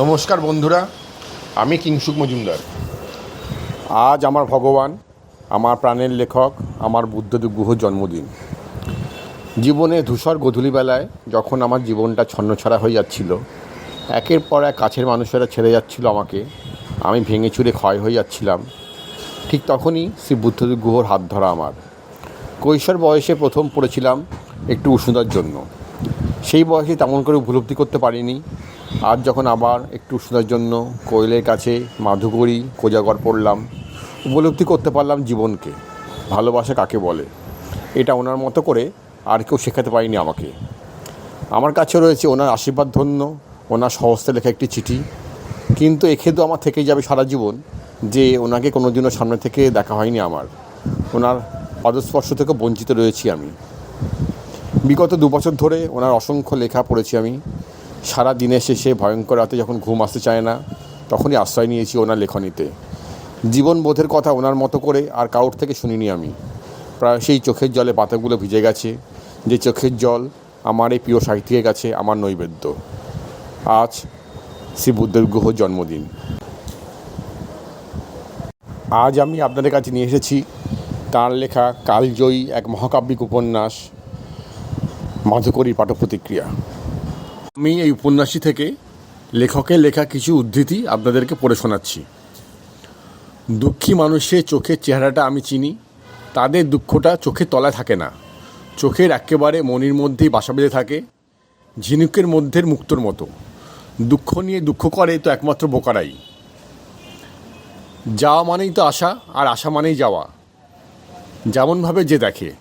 নমস্কার বন্ধুরা, আমি কিংসুক মজুমদার। আজ আমার ভগবান, আমার প্রাণের লেখক, আমার বুদ্ধদেব গুহ জন্মদিন। জীবনে ধূসর গধূলিবেলায় যখন আমার জীবনটা ছন্নছাড়া হয়ে যাচ্ছিল, একের পর এক কাছের মানুষেরা ছেড়ে যাচ্ছিল আমাকে, আমি ভেঙে চুরে ক্ষয় হয়ে যাচ্ছিলাম। ঠিক তখনই শ্রী বুদ্ধদেব গুহর হাত ধরা আমার। কৈশোর বয়সে প্রথম পড়েছিলাম একটু উষ্ণতার জন্য। সেই বয়সে তেমন করে উপলব্ধি করতে পারিনি। আজ যখন আবার একটু উষ্ণতার জন্য কোয়েলের কাছে মাধুকরী কোজাগর পড়লাম, উপলব্ধি করতে পারলাম জীবনকে। ভালোবাসা কাকে বলে? এটা ওনার মতো করে আর কেউ শেখাতে পারেনি আমাকে। আমার কাছে রয়েছে ওনার আশীর্বাদ ধন্য, ওনার সহস্তে লেখা একটি চিঠি। কিন্তু এক্ষেত্রে আমার থেকেই যাবে সারা জীবন যে ওনাকে কোনোদিনও সামনে থেকে দেখা হয়নি আমার। ওনার পদস্পর্শ থেকে বঞ্চিত রয়েছি আমি। বিগত দু বছর ধরে ওনার অসংখ্য লেখা পড়েছি আমি। সারা দিনের শেষে ভয়ঙ্কর রাতে যখন ঘুম আসতে চায় না, তখনই আশ্রয় নিয়েছি ওনার লেখনীতে। জীবনবোধের কথা ওনার মতো করে আর কারোর থেকে শুনিনি আমি। প্রায় সেই চোখের জলে পাতাগুলো ভিজে গেছে, যে চোখের জল আমার এই প্রিয় সাহিত্যিকের কাছে আমার নৈবেদ্য। আজ শ্রী বুদ্ধের গ্রহ জন্মদিন। আজ আমি আপনাদের কাছে নিয়ে এসেছি তাঁর লেখা কালজয়ী এক মহাকাব্যিক উপন্যাস, মাধুকরীর পাঠ প্রতিক্রিয়া আমি এই উপন্যাসটি থেকে লেখকের লেখা কিছু উদ্ধৃতি আপনাদেরকে পড়ে শোনাচ্ছি। দুঃখী মানুষের চোখের চেহারাটা আমি চিনি, তাদের দুঃখটা চোখের তলায় থাকে না। চোখের একেবারে মনির মধ্যেই বাসা বেঁধে থাকে, ঝিনুকের মধ্যের মুক্তর মতো। দুঃখ নিয়ে দুঃখ করে তো একমাত্র বোকারাই। যাওয়া মানেই তো আশা আর আশা মানেই যাওয়া। যেমনভাবে যে দেখে।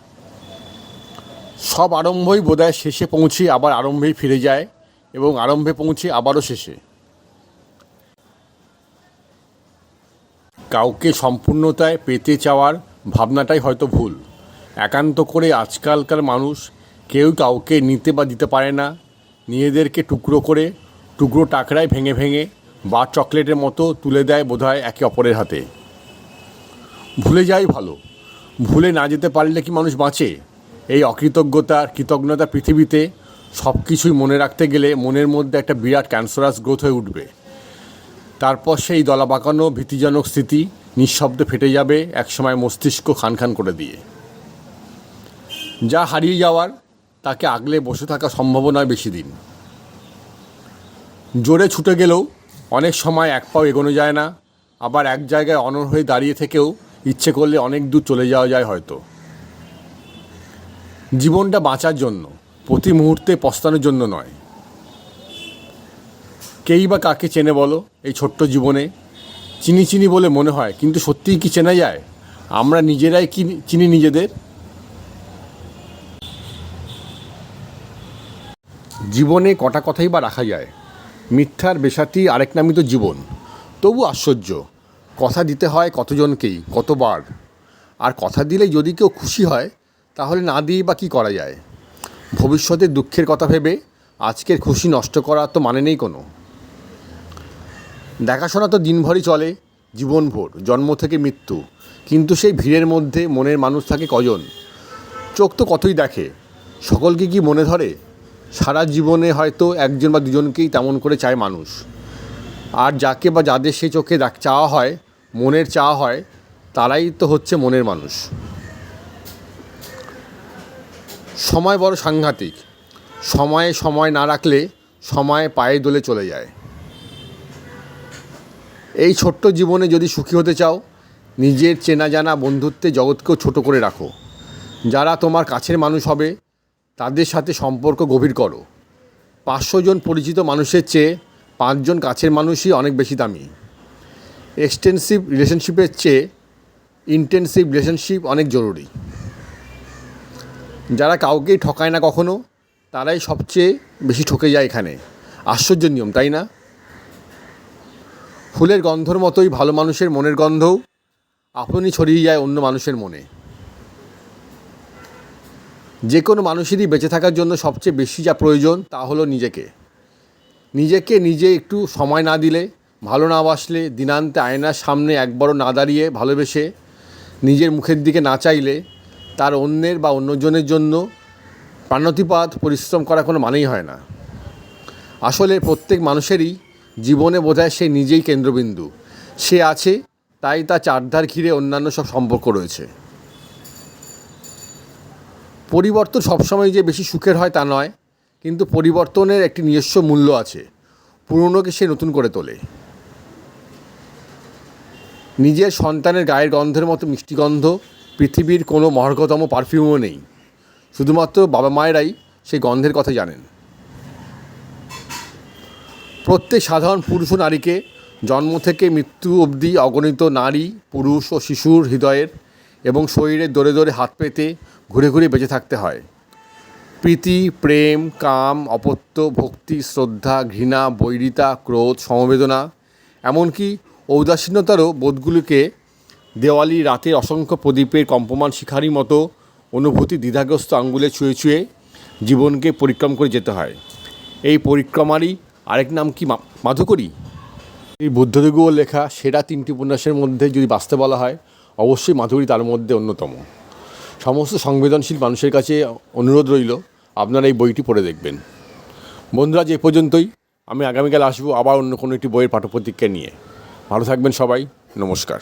সব আরম্ভই বোধহয় শেষে পৌঁছে আবার আরম্ভেই ফিরে যায়। এবং আরম্ভে পৌঁছে আবারও শেষে। কাউকে সম্পূর্ণতায় পেতে চাওয়ার ভাবনাটাই হয়তো ভুল। একান্ত করে আজকালকার মানুষ কেউ কাউকে নিতে বা দিতে পারে না। নিজেদেরকে টুকরো করে, টুকরো টাকরায় ভেঙে ভেঙে বা চকলেটের মতো তুলে দেয় বোধহয় একে অপরের হাতে। ভুলে যাই ভালো। ভুলে না যেতে পারলে কি মানুষ বাঁচে? এই অকৃতজ্ঞতার কৃতজ্ঞতা পৃথিবীতে সব কিছুই মনে রাখতে গেলে মনের মধ্যে একটা বিরাট ক্যান্সারাস গ্রোথ হয়ে উঠবে। তারপর সেই দলা বাঁকানো ভীতিজনক স্থিতি নিঃশব্দে ফেটে যাবে একসময় মস্তিষ্ক খান খান করে দিয়ে। যা হারিয়ে যাওয়ার, তাকে আগলে বসে থাকা সম্ভব নয় বেশি দিন। জোরে ছুটে গেলেও অনেক সময় এক পাও এগোনো যায় না, আবার এক জায়গায় অনর হয়ে দাঁড়িয়ে থেকেও ইচ্ছে করলে অনেক দূর চলে যাওয়া যায় হয়তো। জীবনটা বাঁচার জন্য প্রতি মুহূর্তে পস্তানোর জন্য নয়। কেই বা কাকে চেনে বলো এই ছোট্ট জীবনে? চিনি চিনি বলে মনে হয়, কিন্তু সত্যিই কি চেনা যায়? আমরা নিজেরাই কি চিনি নিজেদের? জীবনে কটা কথাই বা রাখা যায়। মিথ্যার বেশাতি আরেক নামই তো জীবন। তবু আশ্চর্য, কথা দিতে হয় কতজনকেই, কতবার? আর কথা দিলে যদি কেউ খুশি হয়, তাহলে না দিয়ে বা কী করা যায়? ভবিষ্যতের দুঃখের কথা ভেবে আজকের খুশি নষ্ট করা তো মানে নেই কোনো। দেখাশোনা তো দিনভরই চলে, জীবনভর, জন্ম থেকে মৃত্যু। কিন্তু সেই ভিড়ের মধ্যে মনের মানুষ থাকে কজন? চোখ তো কতই দেখে? সকলকে কি মনে ধরে? সারা জীবনে হয়তো একজন বা দুজনকেই তেমন করে চায় মানুষ। আর যাকে বা যাদের সেই চোখে চাওয়া হয়, মনের চাওয়া হয়, তারাই তো হচ্ছে মনের মানুষ। সময় বড় সাংঘাতিক। সময়ে সময় না রাখলে সময় পায়ে দোলে চলে যায়। এই ছোট্ট জীবনে যদি সুখী হতে চাও, নিজের চেনা জানা বন্ধুত্বে জগৎকেও ছোট করে রাখো। যারা তোমার কাছের মানুষ হবে, তাদের সাথে সম্পর্ক গভীর করো। পাঁচশো জন পরিচিত মানুষের চেয়ে পাঁচজন কাছের মানুষই অনেক বেশি দামি। এক্সটেন্সিভ রিলেশনশিপের চেয়ে ইন্টেন্সিভ রিলেশনশিপ অনেক জরুরি। যারা কাউকেই ঠকায় না কখনো, তারাই সবচেয়ে বেশি ঠকে যায় এখানে। আশ্চর্য নিয়ম, তাই না? ফুলের গন্ধর মতোই ভালো মানুষের মনের গন্ধও আপনি ছড়িয়ে যায় অন্য মানুষের মনে। যে কোনো মানুষেরই বেঁচে থাকার জন্য সবচেয়ে বেশি যা প্রয়োজন তা হলো নিজেকে। নিজেকে নিজে একটু সময় না দিলে, ভালো না বাসলে, দিনান্তে আয়নার সামনে একবারও না দাঁড়িয়ে ভালোবেসে নিজের মুখের দিকে না চাইলে তার অন্যের বা অন্যজনের জন্য প্রাণতিপাত, পরিশ্রম করা কোনো মানেই হয় না। আসলে প্রত্যেক মানুষেরই জীবনে বোধহয় সে নিজেই কেন্দ্রবিন্দু। সে আছে, তাই তার চারধার ঘিরে অন্যান্য সব সম্পর্ক রয়েছে। পরিবর্তন সবসময় যে বেশি সুখের হয় তা নয়, কিন্তু পরিবর্তনের একটি নিজস্ব মূল্য আছে, পুরনোকে সে নতুন করে তোলে। নিজের সন্তানের গায়ের গন্ধের মতো মিষ্টি গন্ধ পৃথিবীর কোনো মহার্ঘতম পারফিউমও নেই। শুধুমাত্র বাবা মায়েরাই সেই গন্ধের কথা জানেন। প্রত্যেক সাধারণ পুরুষ ও নারীকে জন্ম থেকে মৃত্যু অবধি অগণিত নারী, পুরুষ ও শিশুর হৃদয়ের এবং শরীরের দোরে দোরে হাত পেতে ঘুরে ঘুরে বেঁচে থাকতে হয়। প্রীতি, প্রেম, কাম, অপত্য, ভক্তি, শ্রদ্ধা, ঘৃণা, বৈরিতা, ক্রোধ, সমবেদনা, এমনকি ঔদাসীন্যতারও বোধগুলিকে দেওয়ালি রাতের অসংখ্য প্রদীপের কম্পমান শিখারির মতো অনুভূতি দ্বিধাগ্রস্ত আঙ্গুলে ছুঁয়ে ছুঁয়ে জীবনকে পরিক্রম করে যেতে হয়। এই পরিক্রমারই আরেক নাম কি মাধুকরী? এই বুদ্ধদেবও লেখা সেরা তিনটি উপন্যাসের মধ্যে যদি বাঁচতে বলা হয়, অবশ্যই মাধুরী তার মধ্যে অন্যতম। সমস্ত সংবেদনশীল মানুষের কাছে অনুরোধ রইল, আপনারা এই বইটি পড়ে দেখবেন। বন্ধুরা, যে পর্যন্তই, আমি আগামীকাল আসব আবার অন্য কোনো একটি বইয়ের পাঠ্যপ্রতিজ্ঞা নিয়ে। ভালো থাকবেন সবাই, নমস্কার।